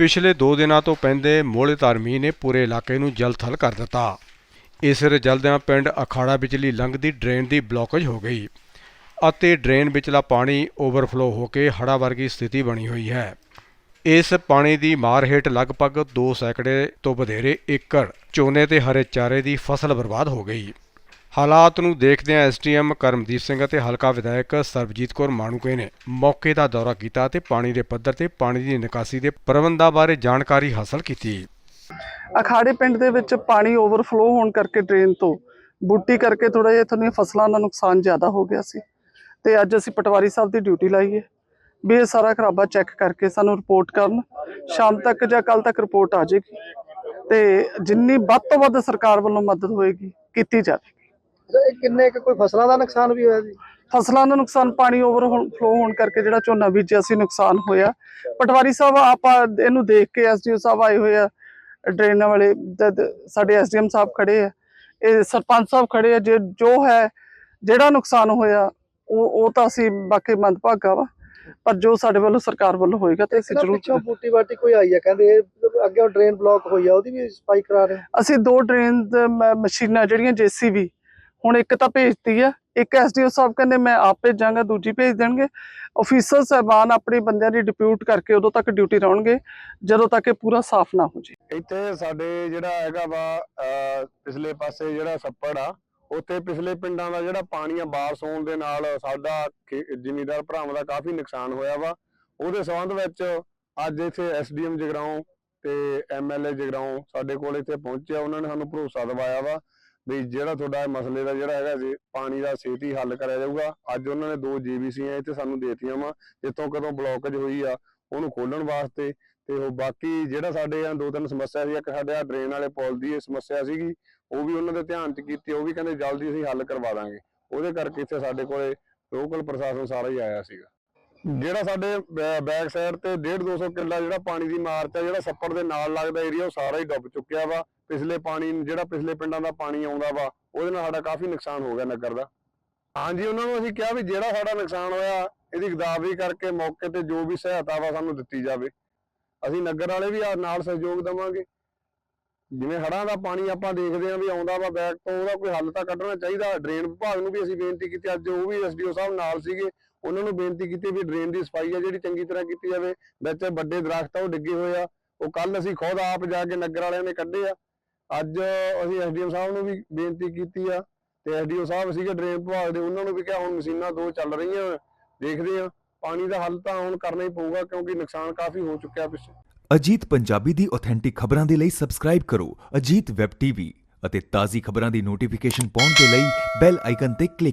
ਪਿਛਲੇ 2 ਦਿਨਾਂ ਤੋਂ ਪੈਂਦੇ ਮੋਹਲੇਧਾਰ ਮੀਂਹ ਨੇ ਪੂਰੇ ਇਲਾਕੇ ਨੂੰ ਜਲਥਲ ਕਰ ਦਿੱਤਾ। ਇਸ ਰਜਲਦਿਆਂ ਪਿੰਡ ਅਖਾੜਾ ਵਿਚਲੀ ਲੰਘਦੀ ਡਰੇਨ ਦੀ ਬਲੌਕੇਜ ਹੋ ਗਈ ਅਤੇ ਡਰੇਨ ਵਿਚਲਾ ਪਾਣੀ ਓਵਰਫਲੋ ਹੋ ਕੇ ਹੜਾ ਵਰਗੀ ਸਥਿਤੀ ਬਣੀ ਹੋਈ ਹੈ। ਇਸ ਪਾਣੀ ਦੀ ਮਾਰ ਹੇਠ ਲਗਭਗ 2 ਸੈਕੜੇ ਤੋਂ ਵਧੇਰੇ ਏਕੜ ਝੋਨੇ ਤੇ ਹਰੇ ਚਾਰੇ ਦੀ ਫਸਲ ਬਰਬਾਦ ਹੋ ਗਈ। ਹਾਲਾਤ ਨੂੰ ਦੇਖਦਿਆਂ ਐਸਟੀਐਮ ਕਰਮਦੀਪ ਸਿੰਘ ਅਤੇ ਹਲਕਾ ਵਿਧਾਇਕ ਸਰਬਜੀਤ ਕੌਰ ਮਾਣੂਕੇ ਨੇ ਮੌਕੇ ਦਾ ਦੌਰਾ ਕੀਤਾ ਤੇ ਪਾਣੀ ਦੇ ਪੱਧਰ ਤੇ ਪਾਣੀ ਦੀ ਨਿਕਾਸੀ ਦੇ ਪ੍ਰਬੰਧਾਂ ਬਾਰੇ ਜਾਣਕਾਰੀ ਹਾਸਲ ਕੀਤੀ। ਅਖਾੜੇ ਪਿੰਡ ਦੇ ਵਿੱਚ ਪਾਣੀ ਓਵਰਫਲੋ ਹੋਣ ਕਰਕੇ ਡਰੇਨ ਤੋਂ ਬੂਟੀ ਕਰਕੇ ਥੋੜਾ ਜਿਹਾ ਤੁਹਾਨੂੰ ਫਸਲਾਂ ਦਾ ਨੁਕਸਾਨ ਜ਼ਿਆਦਾ ਹੋ ਗਿਆ ਸੀ ਤੇ ਅੱਜ ਅਸੀਂ ਪਟਵਾਰੀ ਸਾਹਿਬ ਦੀ ਡਿਊਟੀ ਲਾਈ ਹੈ। ਵੀ ਇਹ ਸਾਰਾ ਖਰਾਬਾ ਚੈੱਕ ਕਰਕੇ ਸਾਨੂੰ ਰਿਪੋਰਟ ਕਰਨ, ਸ਼ਾਮ ਤੱਕ ਜਾਂ ਕੱਲ ਤੱਕ ਰਿਪੋਰਟ ਆ ਜਾਏਗੀ ਤੇ ਜਿੰਨੀ ਵੱਧ ਤੋਂ ਵੱਧ ਸਰਕਾਰ ਵੱਲੋਂ ਮਦਦ ਹੋਏਗੀ, ਕੀਤੀ ਜਾਵੇਗੀ। ਇਹ ਕਿੰਨੇ ਕੁ ਕੋਈ ਫਸਲਾਂ ਦਾ ਨੁਕਸਾਨ ਵੀ ਹੋਇਆ ਜੀ? ਫਸਲਾਂ ਦਾ ਨੁਕਸਾਨ ਪਾਣੀ ਓਵਰਫਲੋ ਹੋਣ ਕਰਕੇ ਜਿਹੜਾ ਝੋਨਾ ਬੀਜਿਆ ਸੀ ਨੁਕਸਾਨ ਹੋਇਆ। ਪਟਵਾਰੀ ਸਾਹਿਬ ਆਪਾਂ ਇਹਨੂੰ ਦੇਖ ਕੇ ਐਸਡੀਓ ਸਾਹਿਬ ਆਏ ਹੋਏ ਆ ਡਰੇਨਾਂ ਵਾਲੇ ਸਾਡੇ ਐਸਡੀਐਮ ਸਾਹਿਬ ਖੜੇ ਆ। ਇਹ ਸਰਪੰਚ ਸਾਹਿਬ ਖੜੇ ਆ ਜੇ ਜੋ ਹੈ ਜਿਹੜਾ ਨੁਕਸਾਨ ਹੋਇਆ ਉਹ ਉਹ ਤਾਂ ਅਸੀਂ ਬਾਕੀ ਮੰਦਭਾਗਾ ਵਾ ਪਰ ਜੋ ਸਾਡੇ ਵੱਲੋਂ ਸਰਕਾਰ ਵੱਲੋਂ ਹੋਏਗਾ ਤੇ ਅਸੀਂ ਜ਼ਰੂਰ ਪਿੱਛੋਂ ਬੂਟੀ ਬਾਟੀ ਕੋਈ ਆਈ ਹੈ ਕਹਿੰਦੇ ਅੱਗੇ ਡਰੇਨ ਬਲੌਕ ਹੋਈ ਆ ਉਹਦੀ ਵੀ ਸਫ਼ਾਈ ਕਰਾ ਰਹੇ। ਅਸੀਂ ਦੋ ਡਰੇਨ ਮਸ਼ੀਨਾਂ ਜਿਹੜੀਆਂ ਜੀਸੀਬੀ ਹੁਣ ਇੱਕ ਤਾਂ ਭੇਜਤੀ ਆ, ਇੱਕ ਐਸਡੀਓ ਸਾਹਿਬ ਕਹਿੰਦੇ ਮੈਂ ਆਪ ਭੇਜਾਂਗਾ, ਦੂਜੀ ਭੇਜ ਦੇਣਗੇ। ਅਫੀਸਰ ਸਾਹਿਬਾਨ ਆਪਣੇ ਬੰਦਿਆਂ ਦੀ ਡਿਪਿਊਟ ਕਰਕੇ ਉਦੋਂ ਤੱਕ ਡਿਊਟੀ ਰਹਿਣਗੇ ਜਦੋਂ ਤੱਕ ਇਹ ਪੂਰਾ ਸਾਫ਼ ਨਾ ਹੋ ਜੇ ਇੱਥੇ ਸਾਡੇ ਜਿਹੜਾ ਹੈਗਾ ਵਾ ਪਿਛਲੇ ਪਾਸੇ ਜਿਹੜਾ ਛੱਪੜ ਆ, ਉੱਥੇ ਪਿਛਲੇ ਪਿੰਡਾਂ ਦਾ ਜਿਹੜਾ ਪਾਣੀ ਆ ਬਾਰਸ ਹੋਣ ਦੇ ਨਾਲ ਸਾਡਾ ਜਿਮੀਦਾਰ ਭਰਾਵਾਂ ਦਾ ਕਾਫੀ ਨੁਕਸਾਨ ਹੋਇਆ ਵਾ। ਉਹਦੇ ਸੰਬੰਧ ਵਿੱਚ ਅੱਜ ਇੱਥੇ ਐਸਡੀਐਮ ਜਗਰਾਉਂ ਤੇ ਐਮਐਲਏ ਜਗਰਾਉਂ ਸਾਡੇ ਕੋਲ ਇੱਥੇ ਪਹੁੰਚਿਆ, ਉਹਨਾਂ ਨੇ ਸਾਨੂੰ ਭਰੋਸਾ ਦਿਵਾਇਆ ਵਾ। ਵੀ ਜਿਹੜਾ ਤੁਹਾਡਾ ਮਸਲੇ ਦਾ ਜਿਹੜਾ ਹੈਗਾ ਜੀ ਪਾਣੀ ਦਾ ਛੇਤੀ ਹੱਲ ਕਰਿਆ ਜਾਊਗਾ, ਅੱਜ ਉਹਨਾਂ ਨੇ ਦੋ ਜੀਬੀਸੀਆਂ ਇੱਥੇ ਸਾਨੂੰ ਦੇਤੀਆਂ ਵਾ, ਜਿੱਥੋਂ ਕਦੋਂ ਬਲੌਕੇਜ ਹੋਈ ਆ, ਉਹਨੂੰ ਖੋਲਣ ਵਾਸਤੇ ਤੇ ਉਹ ਬਾਕੀ ਜਿਹੜਾ ਸਾਡੇ ਆ ਦੋ ਤਿੰਨ ਸਮੱਸਿਆ ਸੀ, ਇੱਕ ਸਾਡੇ ਆ ਡਰੇਨ ਵਾਲੇ ਪੁਲ ਦੀ ਇਹ ਸਮੱਸਿਆ ਸੀਗੀ, ਉਹ ਵੀ ਉਹਨਾਂ ਦੇ ਧਿਆਨ 'ਚ ਕੀਤੀ, ਉਹ ਵੀ ਕਹਿੰਦੇ ਜਲਦੀ ਅਸੀਂ ਹੱਲ ਕਰਵਾ ਦਾਂਗੇ। ਉਹਦੇ ਕਰਕੇ ਇੱਥੇ ਸਾਡੇ ਕੋਲੇ ਲੋਕਲ ਪ੍ਰਸ਼ਾਸਨ ਸਾਰਾ ਹੀ ਆਇਆ ਸੀਗਾ। ਜਿਹੜਾ ਸਾਡੇ ਬੈਕ ਸਾਈਡ ਤੇ 1.5 200 ਕਿੱਲਾ ਜਿਹੜਾ ਪਾਣੀ ਦੀ ਮਾਰਚ ਆ, ਜਿਹੜਾ ਛੱਪੜ ਦੇ ਨਾਲ ਲੱਗਦਾ ਏਰੀਆ ਉਹ ਸਾਰਾ ਹੀ ਡੁੱਬ ਚੁੱਕਿਆ ਵਾ। ਪਿਛਲੇ ਪਾਣੀ, ਜਿਹੜਾ ਪਿਛਲੇ ਪਿੰਡਾਂ ਦਾ ਪਾਣੀ ਆਉਂਦਾ ਵਾ, ਉਹਦੇ ਨਾਲ ਸਾਡਾ ਕਾਫੀ ਨੁਕਸਾਨ ਹੋ ਗਿਆ ਨਗਰ ਦਾ। ਹਾਂਜੀ, ਉਹਨਾਂ ਨੂੰ ਅਸੀਂ ਕਿਹਾ ਵੀ ਜਿਹੜਾ ਸਾਡਾ ਨੁਕਸਾਨ ਹੋਇਆ, ਇਹਦੀ ਗਦਾਵਰੀ ਕਰਕੇ ਮੌਕੇ ਤੇ ਜੋ ਵੀ ਸਹਾਇਤਾ ਵਾ ਸਾਨੂੰ ਦਿੱਤੀ ਜਾਵੇ। ਅਸੀਂ ਨਗਰ ਵਾਲੇ ਵੀ ਨਾਲ ਸਹਿਯੋਗ ਦੇਵਾਂਗੇ। ਜਿਵੇਂ ਹੜ੍ਹਾਂ ਦਾ ਪਾਣੀ ਆਪਾਂ ਦੇਖਦੇ ਆਂ ਵੀ ਆਉਂਦਾ ਵਾ ਬੈਕ ਤੋਂ, ਉਹਦਾ ਕੋਈ ਹੱਲ ਤਾਂ ਕੱਢਣਾ ਚਾਹੀਦਾ। ਡਰੇਨ ਵਿਭਾਗ ਨੂੰ ਵੀ ਅਸੀਂ ਬੇਨਤੀ ਕੀਤੀ, ਅੱਜ ਉਹ ਵੀ ਐਸਡੀਓ ਸਾਹਿਬ ਨਾਲ ਸੀਗੇ। ਉਹਨਾਂ ਨੂੰ ਬੇਨਤੀ ਕੀਤੀ ਵੀ ਡਰੇਨ ਦੀ ਸਫ਼ਾਈ ਆ, ਜਿਹੜੀ ਚੰਗੀ ਤਰ੍ਹਾਂ ਕੀਤੀ ਜਾਵੇ, ਵਿੱਚ ਵੱਡੇ ਦਰਖਤ ਆ, ਉਹ ਡਿੱਗੇ ਹੋਏ ਆ। ਉਹ ਕੱਲ ਅਸੀਂ ਖੁਦ ਆਪ ਜਾ ਕੇ ਨਗਰ ਵਾਲਿਆਂ ਨੇ ਕੱਢੇ ਆ। ਅੱਜ ਅਸੀਂ ਐਸਡੀਓ ਸਾਹਿਬ ਨੂੰ ਵੀ ਬੇਨਤੀ ਕੀਤੀ ਆ ਤੇ ਐਸਡੀਓ ਸਾਹਿਬ ਸੀਗੇ ਡਰੇਨ ਵਿਭਾਗ ਦੇ, ਉਹਨਾਂ ਨੂੰ ਵੀ ਕਿਹਾ ਹੁਣ ਮਸ਼ੀਨਾਂ ਦੋ ਚੱਲ ਰਹੀਆਂ, ਦੇਖਦੇ ਆ। ਪਾਣੀ ਦਾ ਹੱਲ ਤਾਂ ਹੁਣ ਕਰਨਾ ਹੀ ਪਊਗਾ, ਕਿਉਂਕਿ ਨੁਕਸਾਨ ਕਾਫੀ ਹੋ ਚੁੱਕਿਆ ਪਿੱਛੇ। ਅਜੀਤ ਪੰਜਾਬੀ ਦੀ ਆਥੈਂਟਿਕ ਖਬਰਾਂ ਦੇ ਲਈ ਸਬਸਕ੍ਰਾਈਬ ਕਰੋ ਅਜੀਤ ਵੈਬ ਟੀਵੀ ਅਤੇ ਤਾਜ਼ੀ ਖਬਰਾਂ ਦੀ ਨੋਟੀਫਿਕੇਸ਼ਨ ਪਾਉਣ ਦੇ ਲਈ ਬੈਲ ਆਈਕਨ ਤੇ ਕਲਿੱਕ